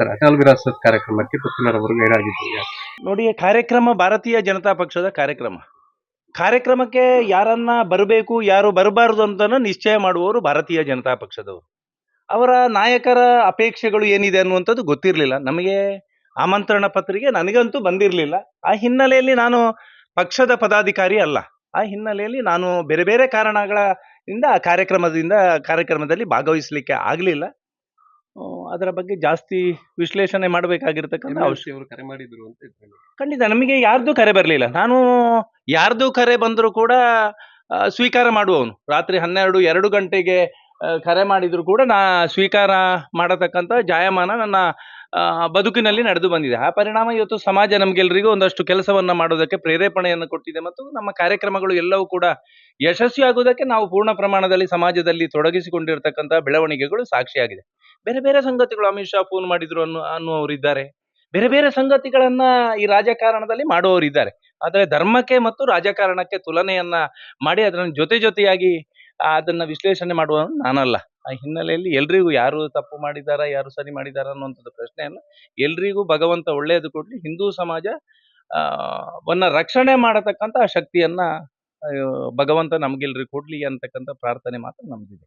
Sir, Atal Virasat ಕಾರ್ಯಕ್ರಮಕ್ಕೆ ಅವರು ಆಗಿದ್ದೀವಿ ನೋಡಿ ಕಾರ್ಯಕ್ರಮ ಭಾರತೀಯ ಜನತಾ ಪಕ್ಷದ ಕಾರ್ಯಕ್ರಮ. ಕಾರ್ಯಕ್ರಮಕ್ಕೆ ಯಾರನ್ನ ಬರಬೇಕು, ಯಾರು ಬರಬಾರದು ಅಂತ ನಿಶ್ಚಯ ಮಾಡುವವರು ಭಾರತೀಯ ಜನತಾ ಪಕ್ಷದವರು. ಅವರ ನಾಯಕರ ಅಪೇಕ್ಷೆಗಳು ಏನಿದೆ ಅನ್ನುವಂಥದ್ದು ಗೊತ್ತಿರಲಿಲ್ಲ. ನಮಗೆ ಆಮಂತ್ರಣ ಪತ್ರಿಕೆ ನನಗಂತೂ ಬಂದಿರಲಿಲ್ಲ. ಆ ಹಿನ್ನೆಲೆಯಲ್ಲಿ ನಾನು ಪಕ್ಷದ ಪದಾಧಿಕಾರಿ ಅಲ್ಲ. ಆ ಹಿನ್ನೆಲೆಯಲ್ಲಿ ನಾನು ಬೇರೆ ಬೇರೆ ಕಾರಣಗಳ ಇಂದ ಆ ಕಾರ್ಯಕ್ರಮದಿಂದ, ಕಾರ್ಯಕ್ರಮದಲ್ಲಿ ಭಾಗವಹಿಸಲಿಕ್ಕೆ ಆಗಲಿಲ್ಲ. ಅದರ ಬಗ್ಗೆ ಜಾಸ್ತಿ ವಿಶ್ಲೇಷಣೆ ಮಾಡಬೇಕಾಗಿರ್ತಕ್ಕಂಥ ಅವಶ್ಯ ಅವರು ಕರೆ ಮಾಡಿದ್ರು ಅಂತ. ಖಂಡಿತ ನಮಗೆ ಯಾರ್ದು ಕರೆ ಬರಲಿಲ್ಲ. ನಾನು ಯಾರ್ದು ಕರೆ ಬಂದರೂ ಕೂಡ ಆ, ಸ್ವೀಕಾರ ಮಾಡುವವನು. ರಾತ್ರಿ ಹನ್ನೆರಡು ಎರಡು ಗಂಟೆಗೆ ಆ, ಕರೆ ಮಾಡಿದ್ರು ಕೂಡ ನಾ ಸ್ವೀಕಾರ ಮಾಡತಕ್ಕಂಥ ಜಾಯಮಾನ ನನ್ನ ಆ, ಬದುಕಿನಲ್ಲಿ ನಡೆದು ಬಂದಿದೆ. ಆ ಪರಿಣಾಮ ಇವತ್ತು ಸಮಾಜ ನಮಗೆಲ್ಲರಿಗೂ ಒಂದಷ್ಟು ಕೆಲಸವನ್ನ ಮಾಡೋದಕ್ಕೆ ಪ್ರೇರೇಪಣೆಯನ್ನು ಕೊಟ್ಟಿದೆ ಮತ್ತು ನಮ್ಮ ಕಾರ್ಯಕ್ರಮಗಳು ಎಲ್ಲವೂ ಕೂಡ ಯಶಸ್ವಿಯಾಗುವುದಕ್ಕೆ ನಾವು ಪೂರ್ಣ ಪ್ರಮಾಣದಲ್ಲಿ ಸಮಾಜದಲ್ಲಿ ತೊಡಗಿಸಿಕೊಂಡಿರ್ತಕ್ಕಂಥ ಬೆಳವಣಿಗೆಗಳು ಸಾಕ್ಷಿಯಾಗಿದೆ. ಬೇರೆ ಬೇರೆ ಸಂಗತಿಗಳು ಅಮಿತ್ ಶಾ ಫೋನ್ ಮಾಡಿದ್ರು ಅನ್ನೋ, ಅನ್ನುವವರಿದ್ದಾರೆ. ಬೇರೆ ಬೇರೆ ಸಂಗತಿಗಳನ್ನ ಈ ರಾಜಕಾರಣದಲ್ಲಿ ಮಾಡುವವರಿದ್ದಾರೆ. ಆದರೆ ಧರ್ಮಕ್ಕೆ ಮತ್ತು ರಾಜಕಾರಣಕ್ಕೆ ತುಲನೆಯನ್ನ ಮಾಡಿ ಅದರ ಜೊತೆ ಜೊತೆಯಾಗಿ ಅದನ್ನ ವಿಶ್ಲೇಷಣೆ ಮಾಡುವ ನಾನಲ್ಲ. ಆ ಹಿನ್ನೆಲೆಯಲ್ಲಿ ಎಲ್ರಿಗೂ ಯಾರು ತಪ್ಪು ಮಾಡಿದಾರ, ಯಾರು ಸರಿ ಮಾಡಿದಾರ ಅನ್ನುವಂಥದ್ದು ಪ್ರಶ್ನೆಯನ್ನು ಎಲ್ರಿಗೂ ಭಗವಂತ ಒಳ್ಳೆಯದು ಕೊಡ್ಲಿ. ಹಿಂದೂ ಸಮಾಜ ವನ್ನ ರಕ್ಷಣೆ ಮಾಡತಕ್ಕಂತ ಶಕ್ತಿಯನ್ನ ಭಗವಂತ ನಮ್ಗೆಲ್ರಿಗೂ ಕೊಡ್ಲಿ ಅಂತಕ್ಕಂಥ ಪ್ರಾರ್ಥನೆ ಮಾತ್ರ ನಮ್ದಿದೆ.